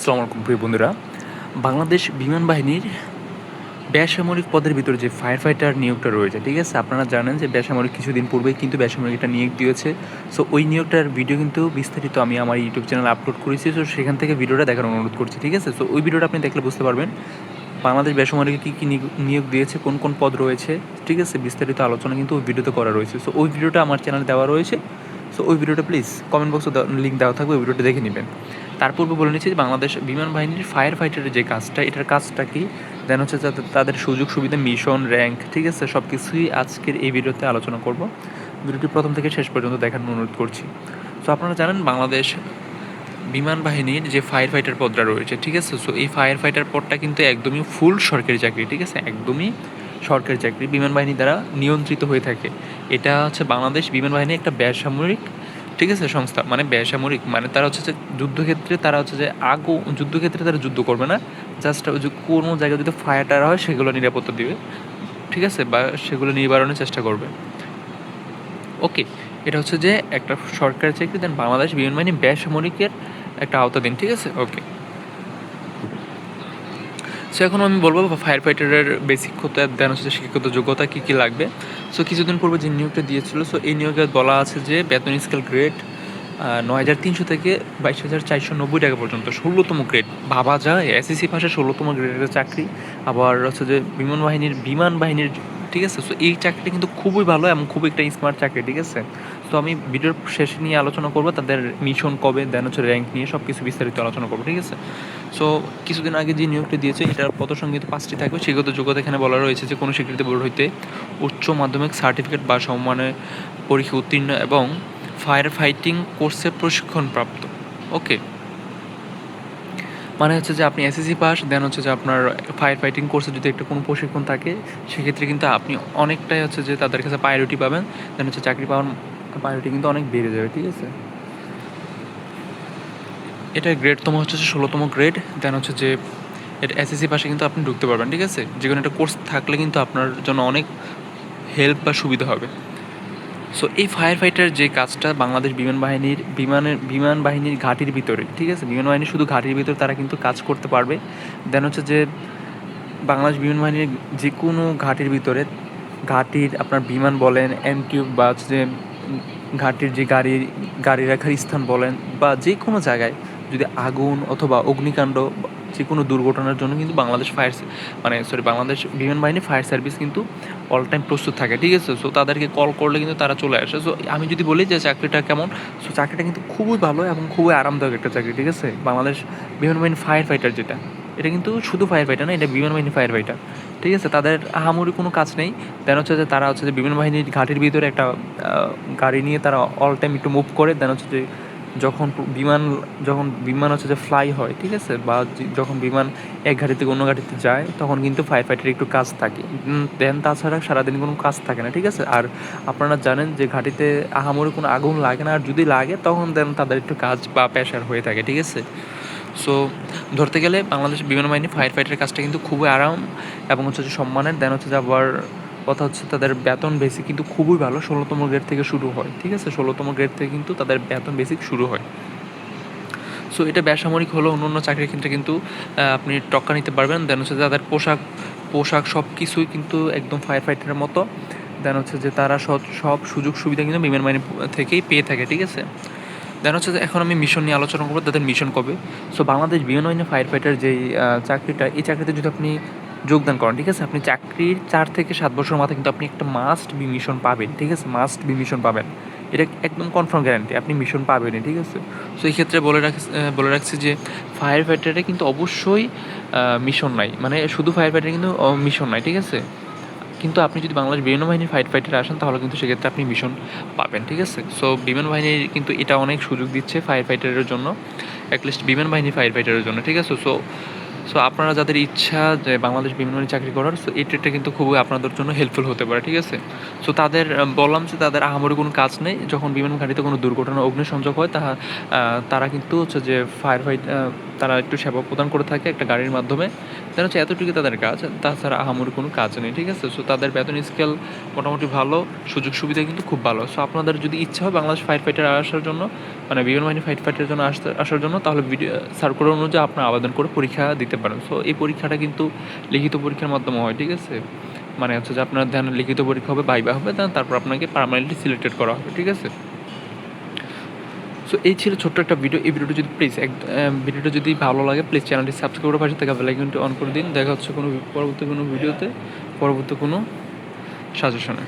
আসসালামু আলাইকুম প্রিয় বন্ধুরা। বাংলাদেশ বিমান বাহিনীর বেসামরিক পদের ভিতরে যে ফায়ার ফাইটার নিয়োগটা রয়েছে, ঠিক আছে? আপনারা জানেন যে বেসামরিক কিছুদিন পূর্বেই কিন্তু বেসামরিক একটা নিয়োগ দিয়েছে। সো ওই নিয়োগটার ভিডিও কিন্তু বিস্তারিত আমি আমার ইউটিউব চ্যানেলে আপলোড করেছি। সো সেখান থেকে ভিডিওটা দেখার অনুরোধ করছি, ঠিক আছে? সো ওই ভিডিওটা আপনি দেখলে বুঝতে পারবেন বাংলাদেশ বেসামরিক কী কী নিয়োগ- দিয়েছে, কোন কোন পদ রয়েছে, ঠিক আছে? বিস্তারিত আলোচনা কিন্তু ওই ভিডিওতে করা রয়েছে। সো ওই ভিডিওটা আমার চ্যানেলে দেওয়া রয়েছে। সো ওই ভিডিওটা প্লিজ কমেন্ট বক্সে লিঙ্ক দেওয়া থাকবে, ওই ভিডিওটা দেখে নেবেন। তার পূর্বে বলে নিচ্ছি যে বাংলাদেশ বিমান বাহিনীর ফায়ার ফাইটারের যে কাজটা, এটার কাজটা কি? দেন হচ্ছে তাদের সুযোগ সুবিধা মিশন র্যাঙ্ক ঠিক আছে? সব কিছুই আজকের এই ভিডিওতে আলোচনা করব। ভিডিওটি প্রথম থেকে শেষ পর্যন্ত দেখার অনুরোধ করছি। সো আপনারা জানেন বাংলাদেশ বিমান বাহিনীর যে ফায়ার ফাইটার পদটা রয়েছে, ঠিক আছে? সো এই ফায়ার ফাইটার পদটা কিন্তু একদমই ফুল সরকারি চাকরি, ঠিক আছে? একদমই সরকারি চাকরি, বিমান বাহিনী দ্বারা নিয়ন্ত্রিত হয়ে থাকে। এটা হচ্ছে বাংলাদেশ বিমান বাহিনী একটা বেসামরিক ঠিক আছে, সংস্থা। মানে বেসামরিক মানে তারা হচ্ছে যে যুদ্ধক্ষেত্রে তারা হচ্ছে যে আগো, যুদ্ধক্ষেত্রে তারা যুদ্ধ করবে না। জাস্ট ওই যে কোনো জায়গায় যদি ফায়ার টায়ার হয়, সেগুলো নিরাপত্তা দিবে। ঠিক আছে? বা সেগুলো নিবারণের চেষ্টা করবে। ওকে এটা হচ্ছে যে একটা সরকারি চাকরি দেন বাংলাদেশ বিমান বাহিনী বেসামরিকের একটা আওতাধীন ঠিক আছে? ওকে সো এখন আমি বলব ফায়ার ফাইটারের বেসিক হতে দেন হচ্ছে শিক্ষাগত যোগ্যতা কী কী লাগবে? সো কিছুদিন পূর্বে যে নিয়োগটা দিয়েছিল সো এই নিয়োগে বলা আছে যে বেতন স্কেল গ্রেড নয় হাজার তিনশো থেকে বাইশ হাজার চারশো নব্বই টাকা পর্যন্ত, ষোলোতম গ্রেড ভাবা যায় এসএসসি পাশে ষোলোতম গ্রেডের চাকরি। আবার হচ্ছে যে বিমান বাহিনীর বিমান বাহিনীর, ঠিক আছে? সো এই চাকরিটা কিন্তু খুবই ভালো এবং খুবই একটা স্মার্ট চাকরি, ঠিক আছে? তো আমি ভিডিওর শেষে নিয়ে আলোচনা করব, তাদের মিশন কবে দেন হচ্ছে র্যাঙ্ক নিয়ে সব কিছু বিস্তারিত আলোচনা করব, ঠিক আছে? সো কিছুদিন আগে যে নিয়োগটি দিয়েছে, এটার পদসংগীত পাঁচটি থাকবে। সেগত যোগ্যতা এখানে বলা রয়েছে যে, কোনো স্বীকৃতি বোর্ড হইতে উচ্চ মাধ্যমিক সার্টিফিকেট বা সমমানের পরীক্ষা উত্তীর্ণ এবং ফায়ার ফাইটিং কোর্সে প্রশিক্ষণপ্রাপ্ত। ওকে মানে হচ্ছে যে, আপনি এসএসসি পাস দেন হচ্ছে যে, আপনার ফায়ার ফাইটিং কোর্সে যদি একটা কোনো প্রশিক্ষণ থাকে, সেক্ষেত্রে কিন্তু আপনি অনেকটাই হচ্ছে যে, তাদের কাছে প্রায়োরিটি পাবেন। দেন হচ্ছে চাকরি পাওয়ার প্রায়োরিটি কিন্তু অনেক বেড়ে যাবে, ঠিক আছে? এটা গ্রেডতম হচ্ছে ষোলোতম গ্রেড দেন হচ্ছে যে এটা এসএসসি পাশে কিন্তু আপনি ঢুকতে পারবেন, ঠিক আছে? যে কোনো একটা কোর্স থাকলে কিন্তু আপনার জন্য অনেক হেল্প বা সুবিধা হবে। সো এই ফায়ার ফাইটার যে কাজটা বাংলাদেশ বিমান বাহিনীর, বিমানের, বিমান বাহিনীর ঘাটির ভিতরে, ঠিক আছে? বিমান বাহিনী শুধু ঘাটির ভিতরে তারা কিন্তু কাজ করতে পারবে। দেন হচ্ছে যে বাংলাদেশ বিমান বাহিনীর যে কোনো ঘাটির ভিতরে, ঘাটির আপনার বিমান বলেন এমটিউব বা হচ্ছে যে ঘাটির যে গাড়ি গাড়ি রাখার স্থান বলেন বা যে কোনো জায়গায় যদি আগুন অথবা অগ্নিকাণ্ড যে কোনো দুর্ঘটনার জন্য কিন্তু বাংলাদেশ ফায়ার মানে সরি বাংলাদেশ বিমান বাহিনী ফায়ার সার্ভিস কিন্তু অল টাইম প্রস্তুত থাকে, ঠিক আছে? সো তাদেরকে কল করলে কিন্তু তারা চলে আসে। সো আমি যদি বলি যে চাকরিটা কেমন সো চাকরিটা কিন্তু খুবই ভালো এবং খুবই আরামদায়ক একটা চাকরি, ঠিক আছে? বাংলাদেশ বিমান বাহিনী ফায়ার ফাইটার যেটা এটা কিন্তু শুধু ফায়ার ফাইটার না, এটা বিমান বাহিনী ফায়ার ফাইটার ঠিক আছে? তাদের আহামরি কোনো কাজ নেই। দেন হচ্ছে যে তারা হচ্ছে যে বিমান বাহিনীর ঘাটির ভিতরে একটা গাড়ি নিয়ে তারা অল টাইম একটু মুভ করে। দেন হচ্ছে যে যখন বিমান যখন বিমান হচ্ছে যে ফ্লাই হয়, ঠিক আছে? বা যখন বিমান এক ঘাটি থেকে অন্য ঘাটিতে যায়, তখন কিন্তু ফায়ার ফাইটার একটু কাজ থাকে। দেন তাছাড়া সারাদিন কোনো কাজ থাকে না, ঠিক আছে? আর আপনারা জানেন যে ঘাটিতে আহামরি কোনো আগুন লাগে না। আর যদি লাগে, তখন দেন তাদের একটু কাজ বা প্রেশার হয়ে থাকে, ঠিক আছে? সো ধরতে গেলে বাংলাদেশ বিমান বাহিনী ফায়ার ফাইটারের কাজটা কিন্তু খুবই আরাম এবং হচ্ছে যে সম্মানের। দেন হচ্ছে যে আবার কথা হচ্ছে তাদের বেতন বেসিক কিন্তু খুবই ভালো। ষোলোতম গ্রেড থেকে শুরু হয়, ঠিক আছে? ষোলোতম গ্রেড থেকে কিন্তু তাদের বেতন বেসিক শুরু হয়। সো এটা বেসামরিক হলো অন্য অন্য চাকরির ক্ষেত্রে কিন্তু আপনি টক্কা নিতে পারবেন। দেন হচ্ছে তাদের পোশাক পোশাক সব কিছুই কিন্তু একদম ফায়ার ফাইটারের মতো। দেন হচ্ছে যে তারা সব সব সুযোগ সুবিধা কিন্তু বিমান বাহিনী থেকেই পেয়ে থাকে, ঠিক আছে? দেন হচ্ছে যে এখন আমি মিশন নিয়ে আলোচনা করব, তাদের মিশন কবে? সো বাংলাদেশ বিমান বাহিনী ফায়ার ফাইটার যেই চাকরিটা, এই চাকরিতে যদি আপনি যোগদান করেন, ঠিক আছে? আপনি চাকরির চার থেকে সাত বছর মাথায় কিন্তু আপনি একটা মাস্ট বি মিশন পাবেন, ঠিক আছে? মাস্ট বি মিশন পাবেন। এটা একদম কনফার্ম গ্যারান্টি আপনি মিশন পাবেনই, ঠিক আছে? সো এই ক্ষেত্রে বলে রাখ বলে রাখছি যে ফায়ার ফাইটারে কিন্তু অবশ্যই মিশন নাই। মানে শুধু ফায়ার ফাইটারে কিন্তু মিশন নাই, ঠিক আছে? কিন্তু আপনি যদি বাংলাদেশ বিমান বাহিনীর ফাইট ফাইটারে আসেন, তাহলে কিন্তু সেক্ষেত্রে আপনি মিশন পাবেন, ঠিক আছে? সো বিমান বাহিনীর কিন্তু এটা অনেক সুযোগ দিচ্ছে ফায়ার ফাইটারের জন্য অ্যাটলিস্ট বিমান বাহিনী ফায়ার ফাইটারের জন্য, ঠিক আছে? সো সো আপনারা যাদের ইচ্ছা যে বাংলাদেশ বিমানবাহিনী চাকরি করার সো এই কিন্তু খুবই আপনাদের জন্য হেল্পফুল হতে পারে, ঠিক আছে? সো তাদের বললাম যে তাদের আহামরি কোনো কাজ নেই, যখন বিমান ঘাঁটিতে কোনো দুর্ঘটনা, অগ্নিসংযোগ হয়, তাহা তারা কিন্তু হচ্ছে যে ফায়ার ফাইট তারা একটু সেবা প্রদান করে থাকে একটা গাড়ির মাধ্যমে তারা হচ্ছে এতটুকু তাদের কাজ, তাছাড়া আহামরি কোনো কাজ নেই, ঠিক আছে? সো তাদের বেতন স্কেল মোটামুটি ভালো, সুযোগ সুবিধা কিন্তু খুব ভালো। সো আপনাদের যদি ইচ্ছা হয় বাংলাদেশ ফাইট ফাইটার আসার জন্য মানে বিমান বাহিনী ফাইট ফাইটারের জন্য আসতে, আসার জন্য, তাহলে ভিডিও সার্কুলার অনুযায়ী আপনার আবেদন করে পরীক্ষা দিতে পারেন। সো এই পরীক্ষাটা কিন্তু লিখিত পরীক্ষার মাধ্যমে হয়, ঠিক আছে? মানে হচ্ছে যে আপনার ধ্যান লিখিত পরীক্ষা হবে বাইবা হবে তারপর আপনাকে পার্মানেন্টলি সিলেক্টেড করা হবে, ঠিক আছে? সো এই ছিল ছোট্ট একটা ভিডিও এই ভিডিওটা যদি প্লিজ এক ভিডিওটা যদি ভালো লাগে প্লিজ চ্যানেলটি সাবস্ক্রাইব করে পাশে থাকা বেলাইকনটি অন করে দিন। দেখা হচ্ছে কোনো পরবর্তী কোনো ভিডিওতে পরবর্তী কোনো সাজেশনে